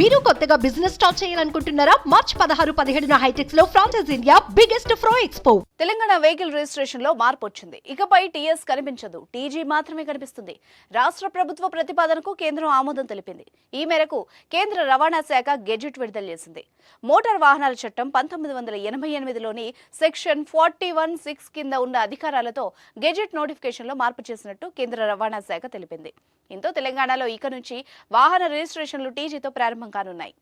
మీరు కొత్తగా business start చేయాలనుకుంటున్నారా? మార్చ్ పదహారు పదిహేడున హైటెక్స్లో ఫ్రాన్సెస్ ఇండియా బిగ్గెస్ట్ ఫ్రో ఎక్స్పో తెలంగాణ వెహికల్ రిజిస్ట్రేషన్లో మార్పు వచ్చింది. ఇకపై టీఎస్ కనిపించదు. టీజీ మాత్రమే కనిపిస్తుంది. రాష్ట్ర ప్రభుత్వ ప్రతిపాదనకు కేంద్రం ఆమోదం తెలిపింది. ఈ మేరకు కేంద్ర రవాణా శాఖ గెజెట్ విడుదల చేసింది. మోటార్ వాహనాల చట్టం పంతొమ్మిది వందల ఎనభై ఎనిమిదిలోని సెక్షన్ ఫార్టీ వన్ సిక్స్ కింద ఉన్న అధికారాలతో గెజెట్ నోటిఫికేషన్లో మార్పు చేసినట్టు కేంద్ర రవాణా శాఖ తెలిపింది. ఇంతో తెలంగాణలో ఇక నుంచి వాహన రిజిస్ట్రేషన్లు టీజీతో ప్రారంభం కానున్నాయి.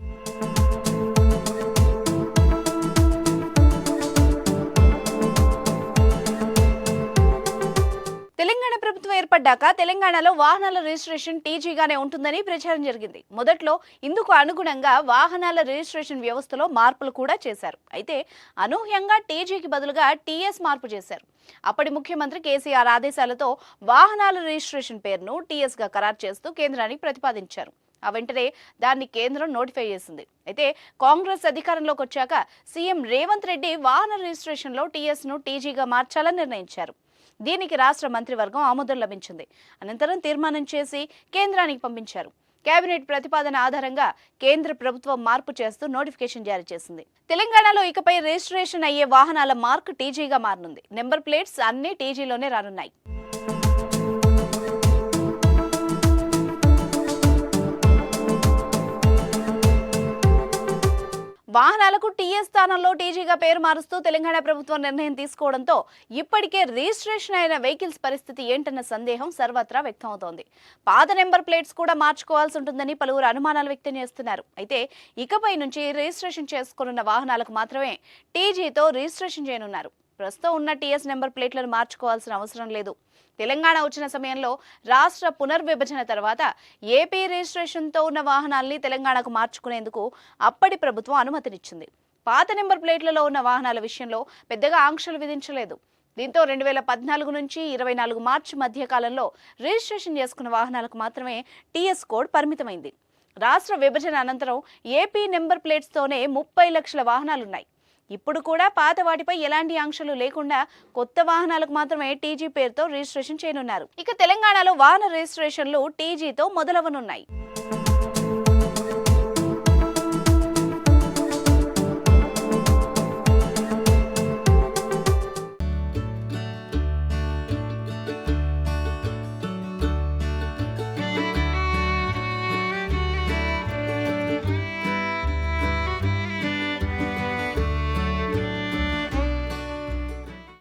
తెలంగాణ ప్రభుత్వం ఏర్పడ్డాక తెలంగాణలో వాహనాల రిజిస్ట్రేషన్ టీజీగానే ఉంటుందని ప్రచారం జరిగింది. మొదట్లో ఇందుకు అనుగుణంగా వాహనాల రిజిస్ట్రేషన్ వ్యవస్థలో మార్పులు కూడా చేశారు. అయితే అనూహ్యంగా టీజీకి బదులుగా టీఎస్ మార్పు చేశారు. అప్పటి ముఖ్యమంత్రి కేసీఆర్ ఆదేశాలతో వాహనాల రిజిస్ట్రేషన్ పేరును టీఎస్గా ఖరారు చేస్తూ కేంద్రానికి ప్రతిపాదించారు. ఆ వెంటనే దాన్ని కేంద్రం నోటిఫై చేసింది. అయితే కాంగ్రెస్ అధికారంలోకి వచ్చాక సీఎం రేవంత్ రెడ్డి వాహన రిజిస్ట్రేషన్లో టీఎస్ను టీజీగా మార్చాలని నిర్ణయించారు. దీనికి రాష్ట్ర మంత్రివర్గం ఆమోదం లభించింది. అనంతరం తీర్మానం చేసి కేంద్రానికి పంపించారు. కేబినెట్ ప్రతిపాదన ఆధారంగా కేంద్ర ప్రభుత్వం మార్పు చేస్తూ నోటిఫికేషన్ జారీ చేసింది. తెలంగాణలో ఇకపై రిజిస్ట్రేషన్ అయ్యే వాహనాల మార్క్ టీజీగా మారనుంది. నెంబర్ ప్లేట్స్ అన్ని టీజీలోనే రానున్నాయి. వాహనాలకు టీఎస్ స్థానంలో టీజీగా పేరు మారుస్తూ తెలంగాణ ప్రభుత్వం నిర్ణయం తీసుకోవడంతో ఇప్పటికే రిజిస్ట్రేషన్ అయిన వెహికల్స్ పరిస్థితి ఏంటన్న సందేహం సర్వత్రా వ్యక్తమవుతోంది. పాత నెంబర్ ప్లేట్స్ కూడా మార్చుకోవాల్సి ఉంటుందని పలువురు అనుమానాలు వ్యక్తం చేస్తున్నారు. అయితే ఇకపై నుంచి రిజిస్ట్రేషన్ చేసుకున్న వాహనాలకు మాత్రమే టీజీతో రిజిస్ట్రేషన్ చేయనున్నారు. ప్రస్తుతం ఉన్న టీఎస్ నెంబర్ ప్లేట్లను మార్చుకోవాల్సిన అవసరం లేదు. తెలంగాణ వచ్చిన సమయంలో రాష్ట్ర పునర్విభజన తర్వాత ఏపీ రిజిస్ట్రేషన్తో ఉన్న వాహనాల్ని తెలంగాణకు మార్చుకునేందుకు అప్పటి ప్రభుత్వం అనుమతినిచ్చింది. పాత నెంబర్ ప్లేట్లలో ఉన్న వాహనాల విషయంలో పెద్దగా ఆంక్షలు విధించలేదు. దీంతో రెండు వేల పద్నాలుగు నుంచి ఇరవై నాలుగు మార్చి మధ్యకాలంలో రిజిస్ట్రేషన్ చేసుకున్న వాహనాలకు మాత్రమే టీఎస్ కోడ్ పరిమితమైంది. రాష్ట్ర విభజన అనంతరం ఏపీ నెంబర్ ప్లేట్స్తోనే ముప్పై లక్షల వాహనాలున్నాయి. ఇప్పుడు కూడా పాత వాటిపై ఎలాంటి ఆంక్షలు లేకుండా కొత్త వాహనాలకు మాత్రమే టీజీ పేరుతో రిజిస్ట్రేషన్ చేయనున్నారు. ఇక తెలంగాణలో వాహన రిజిస్ట్రేషన్లు టీజీతో మొదలవనున్నాయి.